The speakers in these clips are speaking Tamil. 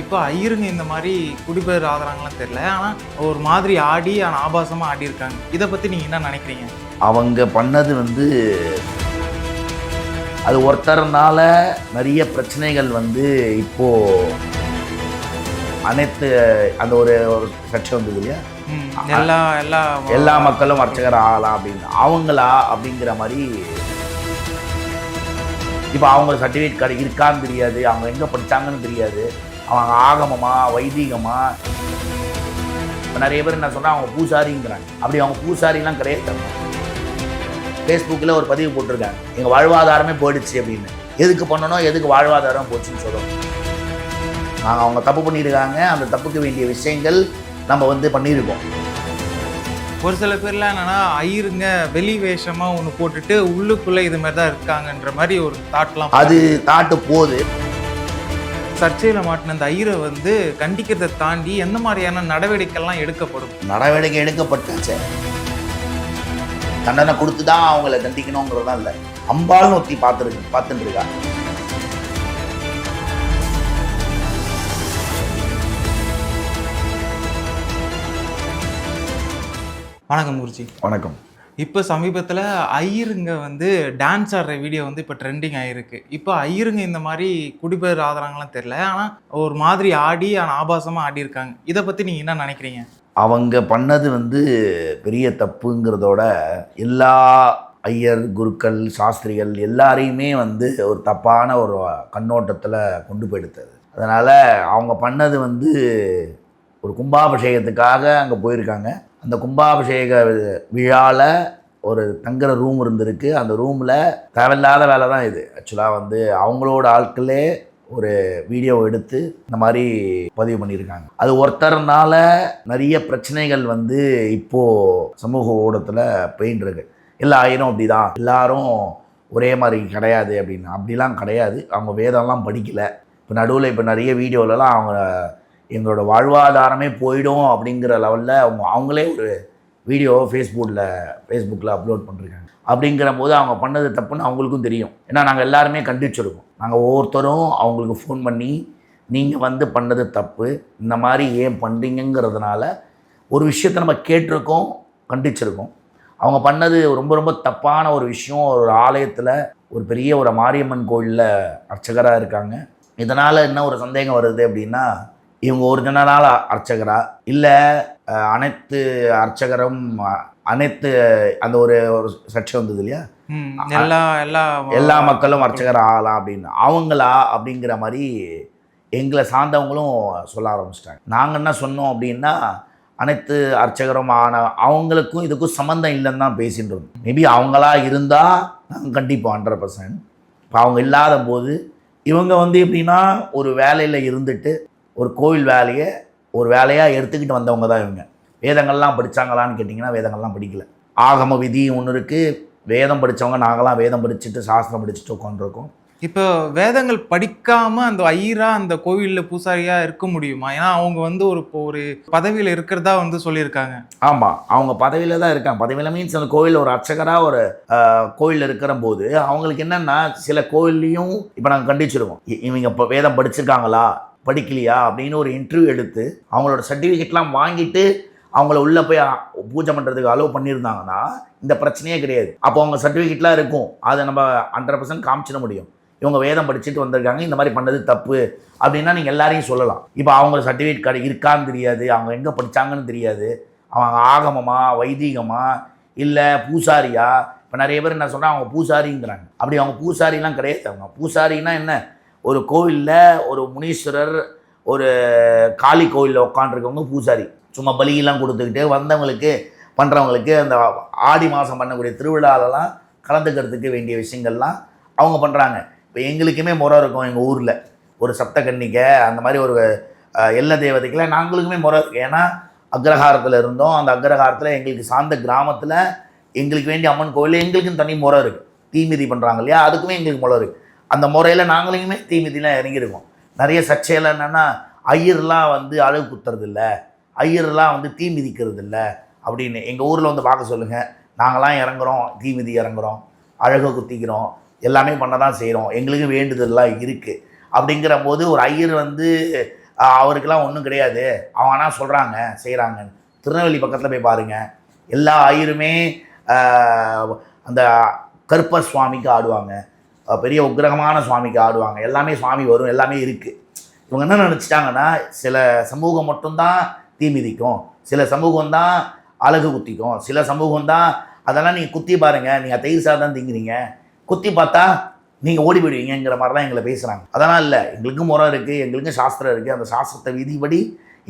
இப்போ ஐயருங்க இந்த மாதிரி குடிபெயர் ஆகுறாங்களான்னு தெரியல. ஆனால் ஒரு மாதிரி ஆடி ஆனால் ஆபாசமாக ஆடி இருக்காங்க. இதை பற்றி நீங்கள் என்ன நினைக்கிறீங்க? அவங்க பண்ணது வந்து அது ஒருத்தர்னால நிறைய பிரச்சனைகள் வந்து இப்போ அனைத்து அந்த ஒரு ஒரு கட்சி வந்தது இல்லையா? எல்லா எல்லா எல்லா மக்களும் அர்ச்சகர் ஆகலாம் அப்படின்னு. அவங்களா அப்படிங்கிற மாதிரி இப்போ அவங்க சர்டிஃபிகேட் கடை இருக்கான்னு தெரியாது. அவங்க எங்கே படித்தாங்கன்னு தெரியாது. அவங்க ஆகமமா வைதீகமா? இப்போ நிறைய பேர் என்ன சொன்னால் அவங்க பூசாரிங்கிறாங்க. அப்படி அவங்க பூசாரிலாம் கிடையாது. ஃபேஸ்புக்கில் ஒரு பதிவு போட்டிருக்காங்க. எங்கள் வாழ்வாதாரமே போயிடுச்சு அப்படின்னு. எதுக்கு பண்ணணும் எதுக்கு வாழ்வாதாரம் போச்சுன்னு சொல்லணும் நாங்கள் அவங்க தப்பு பண்ணியிருக்காங்க. அந்த தப்புக்கு வேண்டிய விஷயங்கள் நம்ம வந்து பண்ணியிருக்கோம். ஒரு சில பேர்லாம் என்னன்னா ஐயருங்க வெளி வேஷமா ஒன்று போட்டுட்டு உள்ளுக்குள்ள இது மாதிரி தான் இருக்காங்கன்ற மாதிரி ஒரு தாட்லாம் அது தாட்டு போகுது. சர்ச்சையில் மாட்டின அந்த ஐயரை வந்து கண்டிக்கிறதை தாண்டி எந்த மாதிரியான நடவடிக்கைலாம் எடுக்கப்படும்? நடவடிக்கை எடுக்கப்பட்டுச்சு தண்டனை கொடுத்து தான் அவங்கள தண்டிக்கணுங்கிறதா இல்லை. அம்பாள்னு ஒத்தி பார்த்துருக்கு பார்த்துட்டு இருக்கா வணக்கம் குருஜி. வணக்கம். இப்போ சமீபத்தில் ஐயருங்க வந்து டான்ஸ் ஆடுற வீடியோ வந்து இப்போ ட்ரெண்டிங் ஆகிருக்கு இப்போ ஐயருங்க இந்த மாதிரி குடிபெயர் ஆகுறாங்களான்னு தெரில ஆனால் ஒரு மாதிரி ஆடி ஆனால் ஆபாசமாக ஆடியிருக்காங்க. இதை பற்றி நீங்கள் என்ன நினைக்கிறீங்க? அவங்க பண்ணது வந்து பெரிய தப்புங்கிறதோட எல்லா ஐயர் குருக்கள் சாஸ்திரிகள் எல்லாரையுமே வந்து ஒரு தப்பான ஒரு கண்ணோட்டத்தில் கொண்டு போயிடுத்தது. அதனால் அவங்க பண்ணது வந்து ஒரு கும்பாபிஷேகத்துக்காக அங்கே போயிருக்காங்க. அந்த கும்பாபிஷேக விழாவில் ஒரு தங்குற ரூம் இருந்திருக்கு. அந்த ரூமில் தேவையில்லாத வேலை தான் இது. ஆக்சுவலாக வந்து அவங்களோட ஆட்களே ஒரு வீடியோ எடுத்து இந்த மாதிரி பதிவு பண்ணியிருக்காங்க. அது ஒருத்தர்னால நிறைய பிரச்சனைகள் வந்து இப்போது சமூக ஊடகத்தில் போயின்னு இருக்கு. எல்லா ஆயிரம் அப்படி தான் எல்லாரும் ஒரே மாதிரி கிடையாது அப்படின்னு. அப்படிலாம் கிடையாது. அவங்க வேதம்லாம் படிக்கலை. இப்போ நடுவில் இப்போ நிறைய வீடியோலலாம் அவங்க எங்களோட வாழ்வாதாரமே போயிடும் அப்படிங்கிற லெவலில் அவங்க அவங்களே ஒரு வீடியோ ஃபேஸ்புக்கில் ஃபேஸ்புக்கில் அப்லோட் பண்ணுறாங்க அப்படிங்கிற போது அவங்க பண்ணது தப்புன்னு அவங்களுக்கும் தெரியும். ஏன்னா நாங்கள் எல்லாருமே கண்டிச்சிருக்கோம். நாங்கள் ஒவ்வொருத்தரும் அவங்களுக்கு ஃபோன் பண்ணி நீங்கள் வந்து பண்ணது தப்பு. இந்த மாதிரி ஏன் பண்ணுறீங்கிறதுனால ஒரு விஷயத்த நம்ம கேட்டிருக்கோம் கண்டிச்சிருக்கோம். அவங்க பண்ணது ரொம்ப ரொம்ப தப்பான ஒரு விஷயம். ஒரு ஆலயத்தில் ஒரு பெரிய ஒரு மாரியம்மன் கோயிலில் அர்ச்சகராக இருக்காங்க. இதனால் என்ன ஒரு சந்தேகம் வருது அப்படின்னா இவங்க ஒரிஜினலால் அர்ச்சகரா? இல்லை அனைத்து அர்ச்சகரும் அனைத்து அந்த ஒரு ஒரு சர்ச்சை வந்தது இல்லையா? எல்லா எல்லா எல்லா மக்களும் அர்ச்சகர் ஆகலாம் அப்படின்னு. அவங்களா அப்படிங்கிற மாதிரி எங்களை சார்ந்தவங்களும் சொல்ல ஆரம்பிச்சிட்டாங்க. நாங்கள் என்ன சொன்னோம் அப்படின்னா அனைத்து அர்ச்சகரும் ஆன அவங்களுக்கும் இதுக்கும் சம்மந்தம் இல்லைன்னு தான் பேசிட்டு இருந்தோம். மேபி அவங்களா இருந்தால் நாங்கள் கண்டிப்போம் ஹண்ட்ரட் பர்சன்ட் இப்போ அவங்க இல்லாத போது இவங்க வந்து எப்படின்னா ஒரு வேலையில் இருந்துட்டு ஒரு கோவில் வேலையை ஒரு வேலையாக எடுத்துக்கிட்டு வந்தவங்க தான் இவங்க. வேதங்கள்லாம் படித்தாங்களான்னு கேட்டிங்கன்னா வேதங்கள்லாம் படிக்கல. ஆகம விதி ஒன்று இருக்குது வேதம் படித்தவங்க நாங்களாம் வேதம் படிச்சுட்டு சாஸ்திரம் படிச்சுட்டு உட்காந்துருக்கோம் இப்போ வேதங்கள் படிக்காம அந்த ஐயரா அந்த கோவில்ல பூசாரியா இருக்க முடியுமா? ஏன்னா அவங்க வந்து ஒரு இப்போ ஒரு பதவியில இருக்கிறதா வந்து சொல்லியிருக்காங்க. ஆமாம் அவங்க பதவியில் தான் இருக்காங்க. பதவியில் மீன்ஸ் அந்த கோவில் ஒரு அர்ச்சகராக ஒரு கோவில் இருக்கிற போது அவங்களுக்கு என்னென்னா சில கோவில்லையும் இப்போ நாங்கள் கண்டிச்சிருக்கோம் இ- இவங்க இப்போ வேதம் படிச்சிருக்காங்களா? படிக்கலையா அப்படின்னு ஒரு இன்டர்வியூ எடுத்து அவங்களோட சர்டிஃபிகேட்லாம் வாங்கிட்டு அவங்கள உள்ளே போய் பூஜை பண்ணுறதுக்கு அலோவ் பண்ணியிருந்தாங்கன்னா இந்த பிரச்சனையே கிடையாது. அப்போ அவங்க சர்டிஃபிகேட்லாம் இருக்கும். அதை நம்ம ஹண்ட்ரட் பர்சன்ட் காமிச்சிட முடியும். இவங்க வேதம் படிச்சுட்டு வந்திருக்காங்க இந்த மாதிரி பண்ணது தப்பு அப்படின்னா நீங்கள் எல்லாரையும் சொல்லலாம். இப்போ அவங்க சர்டிஃபிகேட் கடை இருக்கான்னு தெரியாது அவங்க எங்கே படித்தாங்கன்னு தெரியாது. அவங்க ஆகமமா வைதீகமா இல்லை பூசாரியா? இப்போ நிறைய பேர் என்ன சொன்னால் அவங்க பூசாரிங்கிறாங்க. அப்படி அவங்க பூசாரிலாம் கிடையாது. அவங்க பூசாரின்னா என்ன? ஒரு கோவிலில் ஒரு முனீஸ்வரர் ஒரு காளி கோவிலில் உட்காந்துருக்கவங்க பூசாரி. சும்மா பலியெல்லாம் கொடுத்துக்கிட்டு வந்தவங்களுக்கு பண்ணுறவங்களுக்கு அந்த ஆடி மாதம் பண்ணக்கூடிய திருவிழாலெல்லாம் கலந்துக்கிறதுக்கு வேண்டிய விஷயங்கள்லாம் அவங்க பண்ணுறாங்க இப்போ எங்களுக்குமே முறை இருக்கும் எங்கள் ஊரில். ஒரு சப்த கன்னிகை அந்த மாதிரி ஒரு எல்ல தேவதைக்கெல்லாம் நாங்களுக்குமே முறை இருக்கு. ஏன்னா அக்ரஹாரத்தில் இருந்தோம். அந்த அக்ரஹாரத்தில் எங்களுக்கு சார்ந்த கிராமத்தில் எங்களுக்கு வேண்டிய அம்மன் கோவில் எங்களுக்கும் தனி முறை இருக்குது தீமிதி பண்ணுறாங்க இல்லையா? அதுக்குமே எங்களுக்கு முறை இருக்குது அந்த முறையில் நாங்களுமே தீமிதிலாம் இறங்கியிருக்கோம் நிறைய சர்ச்சையில் என்னென்னா ஐயர்லாம் வந்து அழகு குத்துறது இல்லை ஐயர்லாம் வந்து தீ மிதிக்கிறது இல்லை அப்படின்னு எங்கள் ஊரில் வந்து பார்க்க சொல்லுங்கள் நாங்களாம் இறங்குறோம் தீ மிதி இறங்குறோம் அழகு குத்திக்கிறோம் எல்லாமே பண்ண தான் செய்கிறோம் எங்களுக்கு வேண்டுதல்லாம் இருக்குது அப்படிங்கிற போது ஒரு ஐயர் வந்து அவருக்கெல்லாம் ஒன்றும் கிடையாது. அவங்க ஆனால் சொல்கிறாங்க செய்கிறாங்கன்னு திருநெல்வேலி பக்கத்தில் போய் பாருங்க. எல்லா ஐயருமே அந்த கருப்பர் சுவாமிக்கு ஆடுவாங்க. பெரிய உக்கிரகமான சுவாமிக்கு ஆடுவாங்க. எல்லாமே சுவாமி வரும் எல்லாமே இருக்குது இவங்க என்ன நினச்சிட்டாங்கன்னா சில சமூகம் மட்டும்தான் தீ மிதிக்கும். சில சமூகம் தான் அழகு குத்திக்கும். சில சமூகம் தான் அதெல்லாம் நீங்கள் குத்தி பாருங்கள் நீங்கள் தயிர் சாதம் திங்குறீங்க. குத்தி பார்த்தா நீங்கள் ஓடி போயிடுவீங்கிற மாதிரிலாம் எங்களை பேசுகிறாங்க அதெல்லாம் இல்லை. எங்களுக்கும் முறை இருக்குது எங்களுக்கும் சாஸ்திரம் இருக்குது அந்த சாஸ்திரத்தை விதிப்படி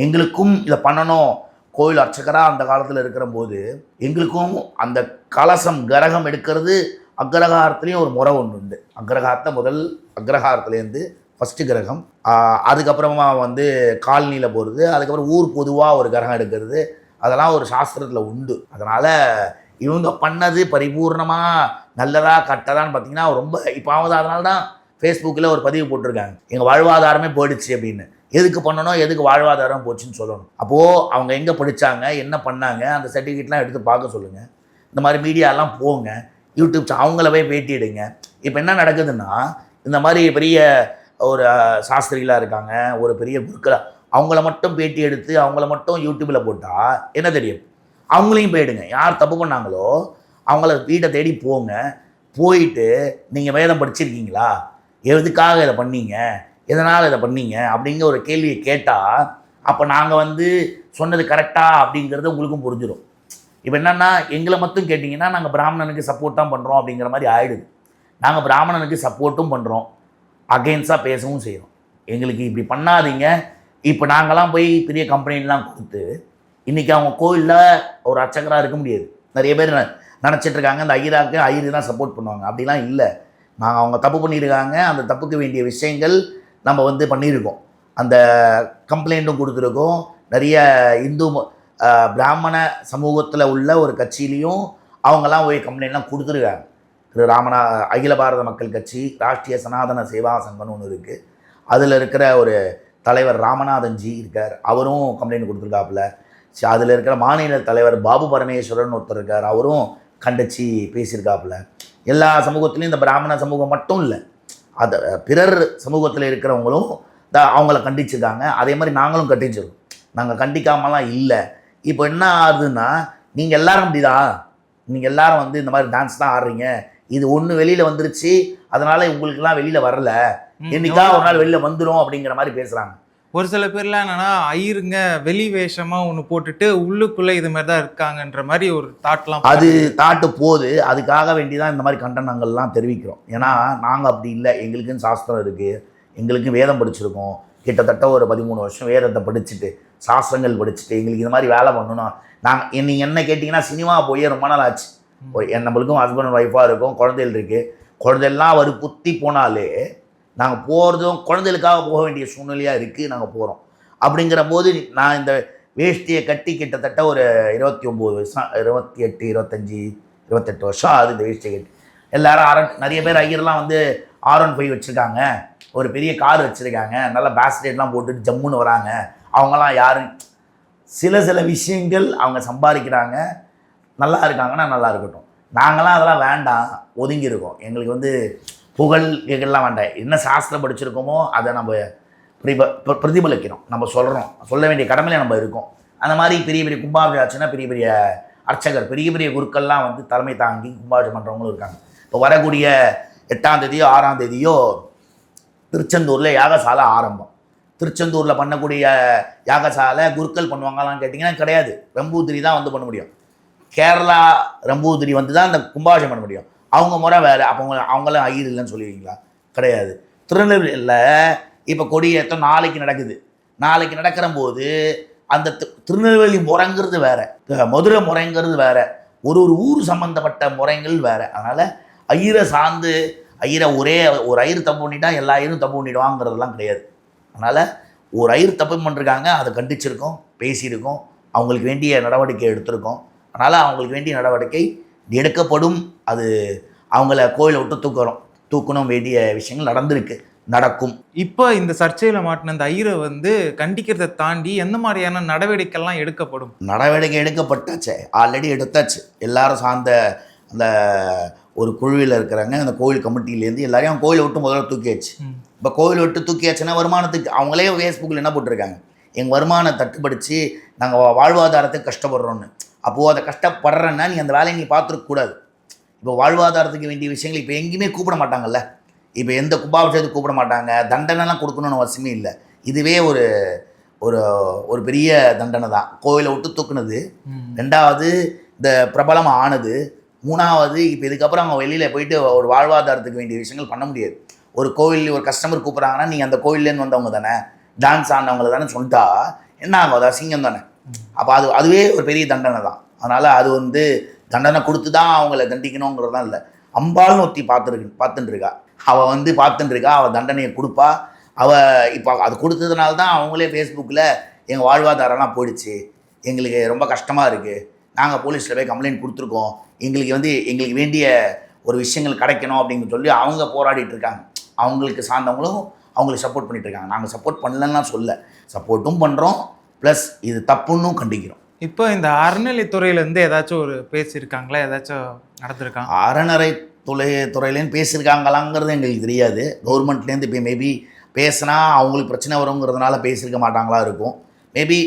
எங்களுக்கும் இதை பண்ணணும். கோயில் அர்ச்சகராக அந்த காலத்தில் இருக்கிற போது எங்களுக்கும் அந்த கலசம் கரகம் எடுக்கிறது அக்ரஹாரத்துலேயும் ஒரு முறை ஒன்று உண்டு. அக்ரஹாரத்தை முதல் அக்ரஹாரத்துலேருந்து ஃபஸ்ட்டு கிரகம். அதுக்கப்புறமா வந்து காலனியில் போகிறது அதுக்கப்புறம் ஊர் பொதுவாக ஒரு கிரகம் எடுக்கிறது அதெல்லாம் ஒரு சாஸ்திரத்தில் உண்டு. அதனால் இவங்க பண்ணது பரிபூர்ணமாக நல்லதா கட்டதான்னு பார்த்தீங்கன்னா ரொம்ப இப்போ அதனால தான் ஃபேஸ்புக்கில் ஒரு பதிவு போட்டிருக்காங்க. எங்கள் வாழ்வாதாரமே போயிடுச்சு அப்படின்னு. எதுக்கு பண்ணணும் எதுக்கு வாழ்வாதாரம் போச்சுன்னு சொல்லணும். அப்போது அவங்க எங்கே படித்தாங்க என்ன பண்ணாங்க அந்த சர்டிஃபிகேட்லாம் எடுத்து பார்க்க சொல்லுங்கள் இந்த மாதிரி மீடியாலாம் போங்க. யூடியூப் அவங்கள போய் பேட்டி எடுங்க இப்போ என்ன நடக்குதுன்னா இந்த மாதிரி பெரிய ஒரு சாஸ்திரிகளாக இருக்காங்க ஒரு பெரிய குருக்களாக அவங்கள மட்டும் பேட்டி எடுத்து அவங்கள மட்டும் யூடியூப்பில் போட்டால் என்ன தெரியும்? அவங்களையும் போயிடுங்க யார் தப்பு பண்ணாங்களோ அவங்கள வீட்டை தேடி போங்க. போயிட்டு நீங்கள் வேதம் படிச்சிருக்கீங்களா? எதுக்காக இதை பண்ணீங்க? எதனால் இதை பண்ணீங்க? அப்படிங்கிற ஒரு கேள்வியை கேட்டால் அப்போ நாங்கள் வந்து சொன்னது கரெக்டாக அப்படிங்கிறது உங்களுக்கும் புரிஞ்சிடும் இப்போ என்னென்னா எங்களை மட்டும் கேட்டிங்கன்னா நாங்கள் பிராமணனுக்கு சப்போர்ட் தான் பண்ணுறோம் அப்படிங்கிற மாதிரி ஆயிடுது. நாங்கள் பிராமணனுக்கு சப்போர்ட்டும் பண்ணுறோம் அகெயின்ஸ்டாக பேசவும் செய்கிறோம் எங்களுக்கு இப்படி பண்ணாதீங்க. இப்போ நாங்களாம் போய் பெரிய கம்பெனிலாம் கொடுத்து இன்றைக்கி அவங்க கோயிலில் ஒரு அர்ச்சகராக இருக்க முடியாது. நிறைய பேர் நினச்சிட்ருக்காங்க அந்த இருக்காங்க. ஐயராக்கு ஐயரு தான் சப்போர்ட் பண்ணுவாங்க. அப்படிலாம் இல்லை. நாங்கள் அவங்க தப்பு பண்ணியிருக்காங்க. அந்த தப்புக்கு வேண்டிய விஷயங்கள் நம்ம வந்து பண்ணியிருக்கோம். அந்த கம்ப்ளைண்ட்டும் கொடுத்துருக்கோம். நிறைய இந்து ம- பிராமண சமூகத்தில் உள்ள ஒரு கட்சியிலையும் அவங்கெல்லாம் போய் கம்ப்ளைண்ட்லாம் கொடுத்துருக்காங்க. திரு ராமநா அகில பாரத மக்கள் கட்சி ராஷ்ட்ரிய சனாதன சேவா சங்கம்னு ஒன்று இருக்குது அதில் இருக்கிற ஒரு தலைவர் ராமநாதன்ஜி இருக்கார். அவரும் கம்ப்ளைண்ட் கொடுத்துருக்காப்புல. அதில் இருக்கிற மாநில தலைவர் பாபு பரமேஸ்வரன் ஒருத்தர் இருக்கார். அவரும் கண்டிச்சு பேசியிருக்காப்புல. எல்லா சமூகத்துலேயும் இந்த பிராமண சமூகம் மட்டும் இல்லை. அது பிறர் சமூகத்தில் இருக்கிறவங்களும் த அவங்கள கண்டிச்சிருக்காங்க. அதே மாதிரி நாங்களும் கண்டிச்சிருக்கோம். நாங்கள் கண்டிக்காமலாம் இல்லை. இப்போ என்ன ஆகுதுன்னா நீங்கள் எல்லாரும் அப்படிதான். நீங்கள் எல்லாரும் வந்து இந்த மாதிரி டான்ஸ் தான் ஆடுறீங்க. இது ஒன்று வெளியில் வந்துருச்சு அதனால உங்களுக்குலாம் வெளியில் வரல. என்னைக்கா ஒரு நாள் வெளியில் வந்துடும் அப்படிங்கிற மாதிரி பேசுகிறாங்க ஒரு சில பேர்லாம் என்னன்னா ஐயருங்க வெளி வேஷமா ஒன்று போட்டுட்டு உள்ளுக்குள்ள இது மாதிரி தான் இருக்காங்கன்ற மாதிரி ஒரு தாட்லாம் அது தாட்டு போகுது. அதுக்காக வேண்டி தான் இந்த மாதிரி கண்டனங்கள்லாம் தெரிவிக்கிறோம். ஏன்னா நாங்கள் அப்படி இல்லை. எங்களுக்குன்னு சாஸ்திரம் இருக்குது எங்களுக்கும் வேதம் படிச்சிருக்கோம். கிட்டத்தட்ட ஒரு பதிமூணு வருஷம் வேதத்தை படிச்சுட்டு சாஸ்திரங்கள் படிச்சுட்டு எங்களுக்கு இந்த மாதிரி வேலை பண்ணணும் நாங்கள் நீங்கள் என்ன கேட்டிங்கன்னா சினிமா போய் ரொம்ப நாள் ஆச்சு. நம்மளுக்கும் ஹஸ்பண்ட் அண்ட் ஒய்ஃபாக இருக்கும் குழந்தைகள் இருக்குது குழந்தையெல்லாம் ஒரு புத்தி போனாலே நாங்கள் போகிறதும் குழந்தைகளுக்காக போக வேண்டிய சூழ்நிலையாக இருக்குது நாங்கள் போகிறோம் அப்படிங்கிற போது நான் இந்த வேஷ்டியை கட்டி கிட்டத்தட்ட ஒரு இருபத்தி ஒம்பது வருஷம் இருபத்தி எட்டு இருபத்தஞ்சி இருபத்தெட்டு வருஷம் ஆகுது இந்த வேஷ்டியை கட்டி. எல்லாரும் ஆர் நிறைய பேர் ஐயர்லாம் வந்து ஆர் ஒன் ஃபைவ் வச்சுருக்காங்க. ஒரு பெரிய கார் வச்சுருக்காங்க. நல்ல பேஸ்லெட்லாம் போட்டுட்டு ஜம்முன்னு வராங்க. அவங்களாம் யாரும் சில சில விஷயங்கள் அவங்க சம்பாதிக்கிறாங்க. நல்லா இருக்காங்கன்னா நல்லா இருக்கட்டும். நாங்களாம் அதெல்லாம் வேண்டாம். ஒதுங்கி இருக்கோம் எங்களுக்கு வந்து புகழ் இதெல்லாம் வேண்டாம். என்ன சாஸ்திரம் படிச்சிருக்கோமோ அதை நம்ம பிரதிப பிரதிபலிக்கிறோம். நம்ம சொல்கிறோம் சொல்ல வேண்டிய கடமையில நம்ம இருக்கோம். அந்த மாதிரி பெரிய பெரிய கும்பாபிஷேகம் ஆச்சுன்னா பெரிய பெரிய அர்ச்சகர் பெரிய பெரிய குருக்கள்லாம் வந்து தலைமை தாங்கி கும்பாபிஷம் பண்ணுறவங்களும் இருக்காங்க. இப்போ வரக்கூடிய எட்டாம் தேதியோ ஆறாம் தேதியோ திருச்செந்தூரில் யாகசாலை ஆரம்பம். திருச்செந்தூரில் பண்ணக்கூடிய யாகசாலை குருக்கள் பண்ணுவாங்களான்னு கேட்டிங்கன்னா கிடையாது. ரம்பூதிரி தான் வந்து பண்ண முடியும். கேரளா ரம்பூதிரி வந்து தான் அந்த கும்பாபிஷேகம் பண்ண முடியும். அவங்க முறை வேறு. அப்போ அவங்க அவங்களும் ஐயர் இல்லைன்னு சொல்லுவீங்களா? கிடையாது. திருநெல்வேலியில் இப்போ கொடியேற்றம் நாளைக்கு நடக்குது. நாளைக்கு நடக்கிற போது அந்த திருநெல்வேலி முறைங்கிறது வேறு. மதுரை முறைங்கிறது வேறு. ஒரு ஒரு ஊர் சம்மந்தப்பட்ட முறைகள் வேறு. அதனால் ஐயரை சார்ந்து ஐயரை ஒரே ஒரு ஐயர் தப்பு பண்ணிட்டா எல்லா ஐயரும் தப்பு பண்ணிடுவாங்கிறதெல்லாம் கிடையாது. அதனால் ஒரு ஐயர் தப்பு பண்ணிருக்காங்க அதை கண்டிச்சிருக்கோம் பேசியிருக்கோம் அவங்களுக்கு வேண்டிய நடவடிக்கை எடுத்திருக்கோம். அதனால் அவங்களுக்கு வேண்டிய நடவடிக்கை எடுக்கப்படும். அது அவங்கள கோயிலை விட்டு தூக்குறோம் தூக்கணும் வேண்டிய விஷயங்கள் நடந்திருக்கு நடக்கும். இப்போ இந்த சர்ச்சையில மாட்டின இந்த ஐயரை வந்து கண்டிக்கிறதை தாண்டி எந்த மாதிரியான நடவடிக்கைலாம் எடுக்கப்படும்? நடவடிக்கை எடுக்கப்பட்டாச்சு ஆல்ரெடி எடுத்தாச்சு. எல்லாரும் சார்ந்த அந்த ஒரு குழுவில் இருக்கிறாங்க. அந்த கோயில் கமிட்டியிலேருந்து எல்லாரையும் கோயிலை விட்டு முதல்ல தூக்கியாச்சு. இப்போ கோவில் விட்டு தூக்கியாச்சுன்னா வருமானத்துக்கு அவங்களே ஃபேஸ்புக்கில் என்ன போட்டிருக்காங்க? எங்கள் வருமானம் தட்டுப்படுத்தி நாங்கள் வாழ்வாதாரத்துக்கு கஷ்டப்படுறோன்னு அப்போது அதை கஷ்டப்படுறேன்னா நீ அந்த வேலையை நீ பார்த்துருக்க கூடாது. இப்போ வாழ்வாதாரத்துக்கு வேண்டிய விஷயங்கள் இப்போ எங்கேயுமே கூப்பிட மாட்டாங்கல்ல. இப்போ எந்த கும்பாபிஷேகத்துக்கு கூப்பிட மாட்டாங்க. தண்டனைலாம் கொடுக்கணும்னு அவசியமே இல்லை. இதுவே ஒரு ஒரு ஒரு பெரிய தண்டனை தான். கோவிலை விட்டு தூக்குனது. ரெண்டாவது இந்த பிரபலம் ஆனது. மூணாவது இப்போ இதுக்கப்புறம் அவங்க வெளியில் போயிட்டு ஒரு வாழ்வாதாரத்துக்கு வேண்டிய விஷயங்கள் பண்ண முடியாது. ஒரு கோவில் ஒரு கஸ்டமர் கூப்பிட்றாங்கன்னா நீங்கள் அந்த கோவில்லேருந்து வந்தவங்க தானே? டான்ஸ் ஆனவங்க தானே சொல்லிட்டா என்ன ஆகும்? அது அசிங்கம் தானே? அப்போ அது அதுவே ஒரு பெரிய தண்டனை தான். அதனால் அது வந்து தண்டனை கொடுத்து தான் அவங்கள தண்டிக்கணுங்கிறதான் இல்லை. அம்பாள்னு ஒருத்தி பார்த்துருக்கு பார்த்துட்டுருக்கா. அவள் வந்து பார்த்துட்டு இருக்கா அவள் தண்டனையை கொடுப்பா. அவள் இப்போ அது கொடுத்ததுனால தான் அவங்களே ஃபேஸ்புக்கில் எங்கள் வாழ்வாதாரம்லாம் போயிடுச்சு. எங்களுக்கு ரொம்ப கஷ்டமாக இருக்குது நாங்கள் போலீஸில் போய் கம்ப்ளைண்ட் கொடுத்துருக்கோம். எங்களுக்கு வந்து எங்களுக்கு வேண்டிய ஒரு விஷயங்கள் கிடைக்கணும் அப்படின்னு சொல்லி அவங்க போராடிட்டு இருக்காங்க. அவங்களுக்கு சார்ந்தவங்களும் அவங்களுக்கு சப்போர்ட் பண்ணிட்டு இருக்காங்க. நாங்கள் சப்போர்ட் பண்ணலன்னா சொல்ல சப்போர்ட்டும் பண்ணுறோம் ப்ளஸ் இது தப்புன்னும் கண்டிக்கிறோம். இப்போ இந்த அறநிலைத்துறையிலேருந்து ஏதாச்சும் ஒரு பேசியிருக்காங்களா? ஏதாச்சும் நடந்திருக்கான் அறநிறை துறை துறையிலேருந்து பேசியிருக்காங்களாங்கிறது எங்களுக்கு தெரியாது. கவர்மெண்ட்லேருந்து இப்போ மேபி பேசினா அவங்களுக்கு பிரச்சனை வருங்கிறதுனால பேசியிருக்க மாட்டாங்களா இருக்கும். மேபி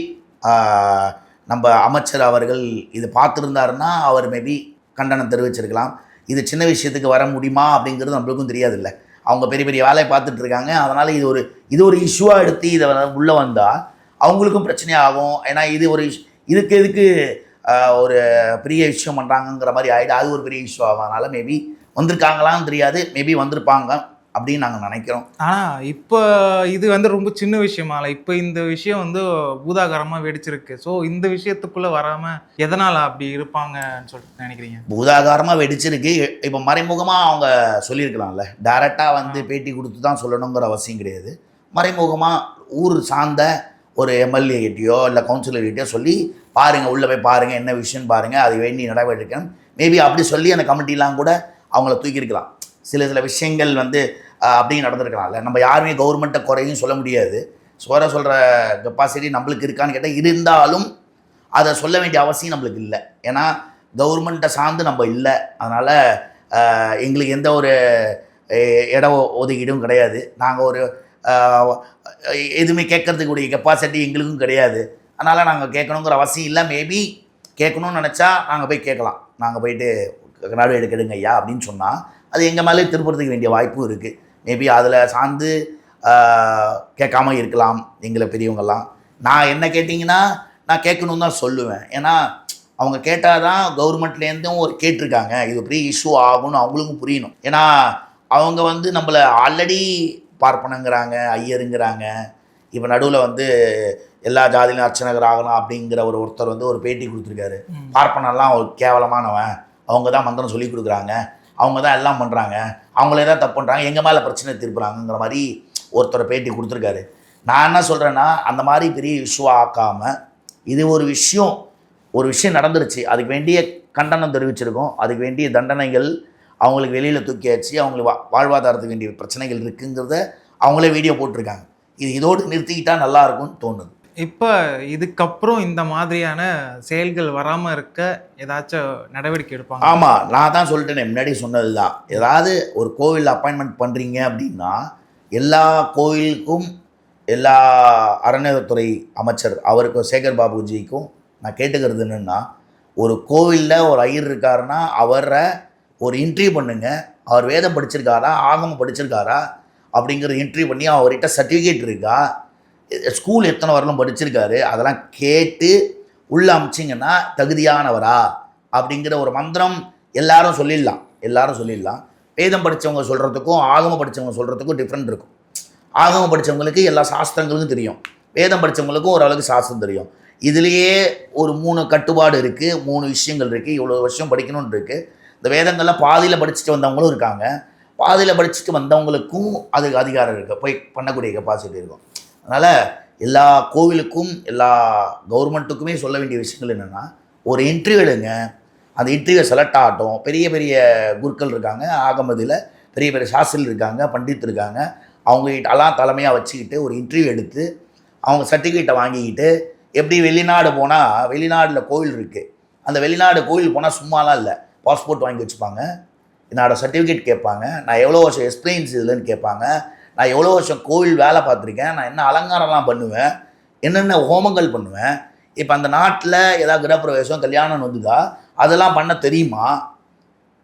நம்ம அமைச்சர் அவர்கள் இது பார்த்துருந்தாருன்னா அவர் மேபி கண்டனம் தெரிவிச்சிருக்கலாம். இது சின்ன விஷயத்துக்கு வர முடியுமா அப்படிங்கிறது நம்மளுக்கும் தெரியாதுல்ல. அவங்க பெரிய பெரிய வேலையை பார்த்துட்டு இருக்காங்க. அதனால் இது ஒரு இது ஒரு இஷ்யூவாக எடுத்து இதை உள்ளே வந்தால் அவங்களுக்கும் பிரச்சனையாகும் ஏன்னா இது ஒரு இதுக்கு இதுக்கு ஒரு பெரிய விஷயம் பண்ணுறாங்கங்கிற மாதிரி ஆகிடும் அது ஒரு பெரிய இஷ்யூ ஆகும். அதனால் மேபி வந்திருக்காங்களான்னு தெரியாது. மேபி வந்திருப்பாங்க. அப்படின்னு நாங்கள் நினைக்கிறோம். ஆனால் இப்போ இது வந்து ரொம்ப சின்ன விஷயமா இல்லை இப்போ இந்த விஷயம் வந்து பூதாகரமாக வெடிச்சிருக்கு. ஸோ இந்த விஷயத்துக்குள்ளே வராமல் எதனால் அப்படி இருப்பாங்கன்னு சொல்லிட்டு நினைக்கிறீங்க? பூதாகாரமாக வெடிச்சிருக்கு. இப்போ மறைமுகமாக அவங்க சொல்லியிருக்கலாம்ல. டைரெக்டாக வந்து பேட்டி கொடுத்து தான் சொல்லணுங்கிற அவசியம் கிடையாது. மறைமுகமாக ஊர் சார்ந்த ஒரு எம்எல்ஏ கிட்டேயோ இல்லை கவுன்சிலர் கிட்டயோ சொல்லி பாருங்கள் உள்ளே போய் பாருங்கள் என்ன விஷயம்னு பாருங்கள் அது வேண்டி நடவடிக்கை மேபி அப்படி சொல்லி அந்த கமிட்டிலாம் கூட அவங்கள தூக்கியிருக்கலாம். சில சில விஷயங்கள் வந்து ஆஹ், நடந்திருக்கலாம்ல நம்ம யாருமே கவர்மெண்ட்டை குறையும் சொல்ல முடியாது. சோர சொல்கிற கெப்பாசிட்டி நம்மளுக்கு இருக்கான்னு கேட்டால் இருந்தாலும் அதை சொல்ல வேண்டிய அவசியம் நம்மளுக்கு இல்லை. ஏன்னா கவர்மெண்ட்டை சார்ந்து நம்ம இல்லை. அதனால் எங்களுக்கு எந்த ஒரு இட ஒதுக்கீடும் கிடையாது. நாங்கள் ஒரு எதுவுமே கேட்கறதுக்கு கூடிய கெப்பாசிட்டி எங்களுக்கும் கிடையாது. அதனால் நாங்கள் கேட்கணுங்கிற அவசியம் இல்லை. மேபி கேட்கணும்னு நினச்சா நாங்கள் போய் கேட்கலாம். நாங்கள் போயிட்டு நடவடிக்கை எடுங்க ஐயா அப்படின்னு சொன்னால் அது எங்கள் மேலே திருப்புறதுக்கு வேண்டிய வாய்ப்பும் இருக்குது மேபி அதில் சார்ந்து கேட்காம இருக்கலாம் எங்களை பெரியவங்கெல்லாம். நான் என்ன கேட்டிங்கன்னா நான் கேட்கணுன்னு தான் சொல்லுவேன். ஏன்னா அவங்க கேட்டால் தான் கவர்மெண்ட்லேருந்தும் ஒரு கேட்டிருக்காங்க. இது பெரிய இஷ்யூ ஆகும்னு அவங்களுக்கும் புரியணும். ஏன்னா அவங்க வந்து நம்மளை ஆல்ரெடி பார்ப்பனங்கிறாங்க ஐயருங்கிறாங்க. இப்போ நடுவில் வந்து எல்லா ஜாதியிலும் அர்ச்சனகர் ஆகலாம் அப்படிங்கிற ஒரு ஒருத்தர் வந்து ஒரு பேட்டி கொடுத்துருக்காரு. பார்ப்பனெல்லாம் ஒரு கேவலமானவன். அவங்க தான் மந்திரம் சொல்லி கொடுக்குறாங்க. அவங்க தான் எல்லாம் பண்ணுறாங்க அவங்களே தான் தப்பு பண்ணுறாங்க எங்கள் மேலே பிரச்சனை திருப்புறாங்கங்கிற மாதிரி ஒருத்தர் பேட்டி கொடுத்துருக்காரு. நான் என்ன சொல்கிறேன்னா அந்த மாதிரி பெரிய இஷ்யூ ஆக்காமல் இது ஒரு விஷயம் ஒரு விஷயம் நடந்துருச்சு. அதுக்கு வேண்டிய கண்டனம் தெரிவிச்சிருக்கோம். அதுக்கு வேண்டிய தண்டனைகள் அவங்களுக்கு வெளியில் தூக்கியாச்சு. அவங்களுக்கு வா- வாழ்வாதாரத்துக்கு வேண்டிய பிரச்சனைகள் இருக்குங்கிறத அவங்களே வீடியோ போட்டிருக்காங்க. இது இதோடு நிறுத்திக்கிட்டால் நல்லாயிருக்கும்னு தோணுது. இப்போ இதுக்கப்புறம் இந்த மாதிரியான செயல்கள் வராமல் இருக்க ஏதாச்சும் நடவடிக்கை எடுப்பாங்க? ஆமாம் நான் தான் சொல்லிட்டேனே முன்னாடி சொன்னது தான் ஏதாவது ஒரு கோவில் அப்பாயின்மெண்ட் பண்ணுறீங்க அப்படின்னா எல்லா கோயிலுக்கும் எல்லா அறநிலையத்துறை அமைச்சர் அவருக்கும் சேகர் பாபுஜிக்கும் நான் கேட்டுக்கிறது என்னென்னா ஒரு கோவிலில் ஒரு ஐயர் இருக்காருன்னா அவரை ஒரு இன்ட்ரி பண்ணுங்க. அவர் வேதம் படிச்சிருக்காரா ஆகமம் படிச்சிருக்காரா அப்படிங்கிறத இன்ட்ரி பண்ணி அவர்கிட்ட சர்டிஃபிகேட் இருக்கா? ஸ்கூல் எத்தனை வரலும் படிச்சிருக்காரு அதெல்லாம் கேட்டு உள்ள அமிச்சிங்கன்னா தகுதியானவரா அப்படிங்கிற ஒரு மந்திரம் எல்லாரும் சொல்லிடலாம். எல்லாரும் சொல்லிடலாம். வேதம் படித்தவங்க சொல்கிறதுக்கும் ஆகம படித்தவங்க சொல்கிறதுக்கும் டிஃப்ரெண்ட் இருக்கும். ஆகம படித்தவங்களுக்கு எல்லா சாஸ்திரங்களுக்கும் தெரியும். வேதம் படித்தவங்களுக்கும் ஓரளவுக்கு சாஸ்திரம் தெரியும். இதுலேயே ஒரு மூணு கட்டுப்பாடு இருக்குது மூணு விஷயங்கள் இருக்குது இவ்வளோ வருஷம் படிக்கணும்னு இருக்குது இந்த வேதங்களில் பாதியில் படிச்சுட்டு வந்தவங்களும் இருக்காங்க. பாதியில் படிச்சுட்டு வந்தவங்களுக்கும் அதுக்கு அதிகாரம் இருக்குது போய் பண்ணக்கூடிய கெப்பாசிட்டி இருக்கும். அதனால் எல்லா கோவிலுக்கும் எல்லா கவர்மெண்ட்டுக்குமே சொல்ல வேண்டிய விஷயங்கள் என்னென்னா ஒரு இன்டர்வியூ எடுங்க. அந்த இன்டர்வியூ செலக்ட் ஆகட்டும். பெரிய பெரிய குருக்கள் இருக்காங்க. ஆகமதியில் பெரிய பெரிய சாஸ்திரிகள் இருக்காங்க பண்டித் இருக்காங்க. அவங்க எல்லாம் தலைமையாக வச்சுக்கிட்டு ஒரு இன்டர்வியூ எடுத்து அவங்க சர்டிஃபிகேட்டை வாங்கிக்கிட்டு எப்படி வெளிநாடு போனால் வெளிநாட்டில் கோவில் இருக்குது அந்த வெளிநாடு கோவில் போனால் சும்மாலாம் இல்லை. பாஸ்போர்ட் வாங்கி வச்சுப்பாங்க. என்னோடய சர்டிஃபிகேட் கேட்பாங்க. நான் எவ்வளோ வருஷம் எக்ஸ்பீரியன்ஸ் இதுலன்னு கேட்பாங்க. நான் எவ்வளோ வருஷம் கோவில் வேலை பார்த்துருக்கேன் நான் என்ன அலங்காரம்லாம் பண்ணுவேன் என்னென்ன ஹோமங்கள் பண்ணுவேன் இப்போ அந்த நாட்டில் ஏதாவது கிரகப்பிரவேசம் கல்யாணம் வந்துதா அதெல்லாம் பண்ண தெரியுமா?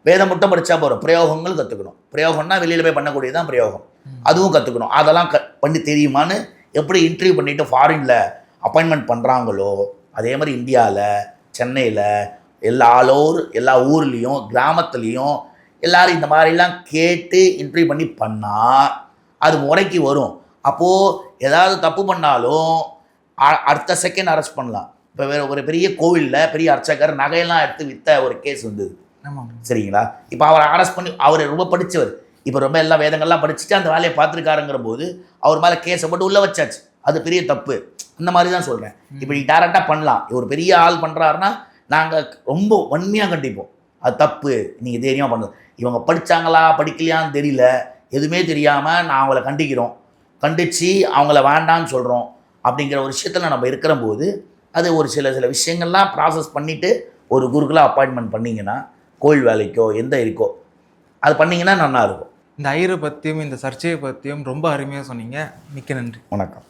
வேதம் மட்டும் படித்தா போகிறோம் பிரயோகங்கள் கற்றுக்கணும் பிரயோகம்னா வெளியில் போய் பண்ணக்கூடியது தான் பிரயோகம் அதுவும் கற்றுக்கணும் அதெல்லாம் க பண்ணி தெரியுமான்னு எப்படி இன்டர்வியூ பண்ணிட்டு ஃபாரினில் அப்பாயின்மெண்ட் பண்ணுறாங்களோ அதே மாதிரி இந்தியாவில் சென்னையில் எல்லா ஆல் ஓவர் எல்லா ஊர்லேயும் கிராமத்துலேயும் எல்லாரும் இந்த மாதிரிலாம் கேட்டு இன்டர்வியூ பண்ணி பண்ணால் அது முறைக்கு வரும். அப்போது ஏதாவது தப்பு பண்ணாலும் அடுத்த செகண்ட் அரெஸ்ட் பண்ணலாம். இப்போ வேறு ஒரு பெரிய கோவிலில் பெரிய அர்ச்சகர் நகையெல்லாம் எடுத்து விற்ற ஒரு கேஸ் வந்தது. சரிங்களா? இப்போ அவரை அரெஸ்ட் பண்ணி அவர் ரொம்ப படித்தவர் இப்போ ரொம்ப எல்லா வேதங்கள்லாம் படிச்சுட்டு அந்த வேலையை பார்த்துருக்காருங்கிற போது அவர் மேலே கேஸை போட்டு உள்ளே வச்சாச்சு. அது பெரிய தப்பு. அந்த மாதிரி தான் சொல்கிறேன் இப்போ நீ டேரெக்டாக பண்ணலாம். ஒரு பெரிய ஆள் பண்ணுறாருன்னா நாங்கள் ரொம்ப வன்மையாக கண்டிப்போம். அது தப்பு. நீங்கள் தைரியமாக பண்ணலாம். இவங்க படிச்சாங்களா படிக்கலையான்னு தெரியல. எதுவுமே தெரியாமல் நான் அவங்கள கண்டிக்கிறோம். கண்டித்து அவங்கள வேண்டான்னு சொல்கிறோம் அப்படிங்கிற ஒரு விஷயத்தில் நம்ம இருக்கிற போது அது ஒரு சில சில விஷயங்கள்லாம் ப்ராசஸ் பண்ணிவிட்டு ஒரு குருக்குலாம் அப்பாயின்மெண்ட் பண்ணிங்கன்னா கோயில் வேலைக்கோ எந்த இருக்கோ அது பண்ணிங்கன்னா நல்லா இருக்கும். இந்த ஐயரை பற்றியும் இந்த சர்ச்சையை பற்றியும் ரொம்ப அருமையாக சொன்னீங்க. மிக்க நன்றி. வணக்கம்.